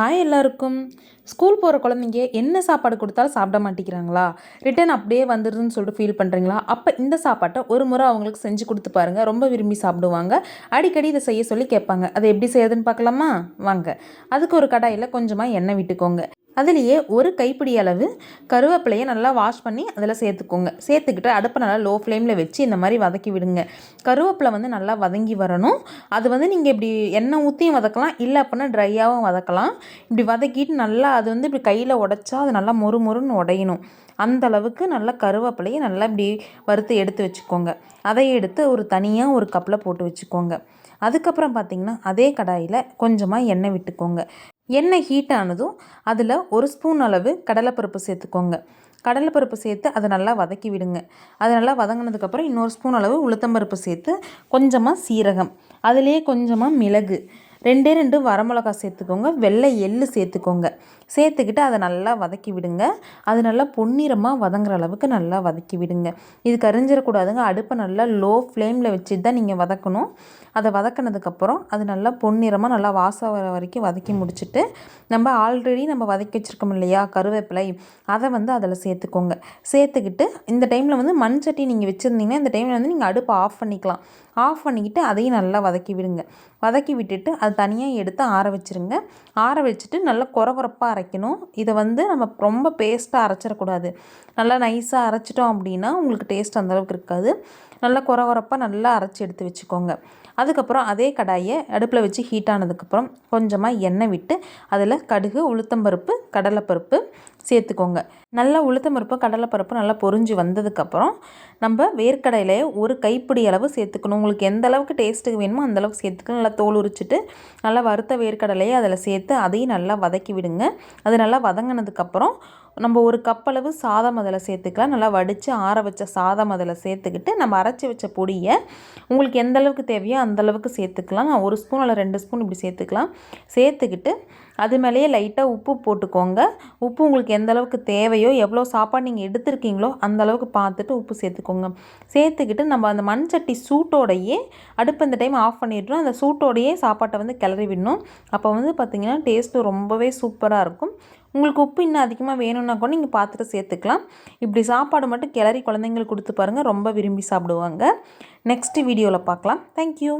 Hi எல்லாருக்கும். School போகிற குழந்தைங்க என்ன சாப்பாடு கொடுத்தாலும் சாப்பிட மாட்டேங்கிறாங்களா? ரிட்டன் அப்படியே வந்துடுதுன்னு சொல்லிட்டு ஃபீல் பண்ணுறீங்களா அப்போ இந்த சாப்பாட்டை ஒரு முறை அவங்களுக்கு செஞ்சு கொடுத்து பாருங்கள் ரொம்ப விரும்பி சாப்பிடுவாங்க. அடிக்கடி இதை செய்ய சொல்லி கேட்பாங்க. அதை எப்படி செய்யறதுன்னு பார்க்கலாமா? வாங்க. அதுக்கு ஒரு கடாயில் கொஞ்சமாக எண்ணெய் விட்டுக்கோங்க. அதுலேயே ஒரு கைப்பிடி அளவு கருவேப்பிலையை நல்லா வாஷ் பண்ணி அதில் சேர்த்துக்கோங்க. சேர்த்துக்கிட்டு அடுப்பை நல்லா லோ ஃப்ளேமில் வச்சு இந்த மாதிரி வதக்கி விடுங்க. கருவேப்பிலை வந்து நல்லா வதங்கி வரணும். அது வந்து நீங்கள் இப்படி எண்ணெய் ஊற்றியும் வதக்கலாம் இல்லை அப்படின்னா ட்ரையாகவும் வதக்கலாம். இப்படி வதக்கிட்டு நல்லா அது வந்து இப்படி கையில் உடச்சா அது நல்லா மொறு மொறுன்னு உடையணும். அந்த அளவுக்கு நல்லா கருவேப்பிலையை நல்லா இப்படி வறுத்து எடுத்து வச்சுக்கோங்க. அதை எடுத்து ஒரு தனியாக ஒரு கப்பில் போட்டு வச்சுக்கோங்க. அதுக்கப்புறம் பார்த்திங்கன்னா அதே கடாயில் கொஞ்சமாக எண்ணெய் விட்டுக்கோங்க. எண்ணெய் ஹீட் ஆனதும் அதில் ஒரு ஸ்பூன் அளவு கடலைப்பருப்பு சேர்த்துக்கோங்க. கடலைப்பருப்பு சேர்த்து அதை நல்லா வதக்கி விடுங்க. அது நல்லா வதங்கினதுக்கப்புறம் இன்னொரு ஸ்பூன் அளவு உளுத்தம்பருப்பு சேர்த்து கொஞ்சமாக சீரகம். அதுலேயே கொஞ்சமாக மிளகு. ரெண்டே ரெண்டு வரமிளகா சேர்த்துக்கோங்க வெள்ளை எள்ளு சேர்த்துக்கோங்க. சேர்த்துக்கிட்டு அதை நல்லா வதக்கி விடுங்க. அது நல்லா பொன்னிறமாக வதங்குற அளவுக்கு நல்லா வதக்கி விடுங்க. இது கரிஞ்சிடக்கூடாதுங்க அடுப்பை நல்லா லோ ஃப்ளேமில் வச்சு தான் நீங்கள் வதக்கணும். அதை வதக்கினதுக்கப்புறம் அது நல்லா பொன்னிறமாக நல்லா வாசம் வர வரைக்கும் வதக்கி முடிச்சுட்டு நம்ம ஆல்ரெடி நம்ம வதக்கி வச்சுருக்கோம் இல்லையா கருவேப்பிலை அதை வந்து அதில் சேர்த்துக்கோங்க. சேர்த்துக்கிட்டு இந்த டைமில் வந்து மண் சட்டி நீங்கள் வச்சுருந்தீங்கன்னா இந்த டைமில் வந்து நீங்கள் அடுப்பை ஆஃப் பண்ணிக்கலாம். ஆஃப் பண்ணிக்கிட்டு அதையும் நல்லா வதக்கி விடுங்க. வதக்கி விட்டுட்டு அது தனியாக எடுத்து ஆற வச்சுருங்க. ஆற வச்சுட்டு நல்லா குறகுறப்பாக அரைக்கணும். இதை வந்து நம்ம ரொம்ப பேஸ்ட்டாக அரைச்சிடக்கூடாது. நல்லா நைஸாக அரைச்சிட்டோம் அப்படின்னா உங்களுக்கு டேஸ்ட் அந்தளவுக்கு இருக்காது. நல்லா குறகுறப்பாக நல்லா அரைச்சி எடுத்து வச்சுக்கோங்க. அதுக்கப்புறம் அதே கடாயை அடுப்பில் வச்சு ஹீட் ஆனதுக்கப்புறம் கொஞ்சமாக எண்ணெய் விட்டு அதில் கடுகு உளுத்தம்பருப்பு கடலைப்பருப்பு சேர்த்துக்கோங்க. நல்லா உளுத்தம்பருப்பு கடலைப்பருப்பு நல்லா பொறிஞ்சு வந்ததுக்கப்புறம் நம்ம வேர்க்கடையிலே ஒரு கைப்பிடி அளவு சேர்த்துக்கணும். உங்களுக்கு எந்த அளவுக்கு டேஸ்ட்டுக்கு வேணுமோ அந்தளவுக்கு சேர்த்துக்கணும். நல்லா தோல் உரிச்சிட்டு நல்லா வறுத்த வேர்க்கடலையை அதில் சேர்த்து அதையும் நல்லா வதக்கி விடுங்க. அது நல்லா வதங்கினதுக்கப்புறம் நம்ம ஒரு கப் அளவு சாதம் அதில் சேர்த்துக்கலாம். நல்லா வடித்து ஆற வச்ச சாதம் அதில் சேர்த்துக்கிட்டு நம்ம அரைச்சி வச்ச பொடியை உங்களுக்கு எந்த அளவுக்கு தேவையோ அந்தளவுக்கு சேர்த்துக்கலாம். ஒரு ஸ்பூன் இல்லை ரெண்டு ஸ்பூன் இப்படி சேர்த்துக்கலாம். சேர்த்துக்கிட்டு அது மேலேயே லைட்டாக உப்பு போட்டுக்கோங்க. உப்பு உங்களுக்கு எந்த அளவுக்கு தேவையோ எவ்வளோ சாப்பாடு நீங்கள் எடுத்துருக்கீங்களோ அந்த அளவுக்கு பார்த்துட்டு உப்பு சேர்த்துக்கோங்க. சேர்த்துக்கிட்டு நம்ம அந்த மண் சட்டி சூட்டோடையே அடுப்பு இந்த டைம் ஆஃப் பண்ணிடுறோம் அந்த சூட்டோடையே சாப்பாட்டை வந்து கிளறி விடணும். அப்போ வந்து பார்த்திங்கன்னா டேஸ்ட்டு ரொம்பவே சூப்பராக இருக்கும். உங்களுக்கு உப்பு இன்னும் அதிகமாக வேணும்னா கூட நீங்கள் பார்த்துட்டு சேர்த்துக்கலாம். இப்படி சாப்பாடு மட்டும் கிளறி குழந்தைங்களுக்கு கொடுத்து பாருங்கள் ரொம்ப விரும்பி சாப்பிடுவாங்க. நெக்ஸ்ட் வீடியோவில் பார்க்கலாம். தேங்க்யூ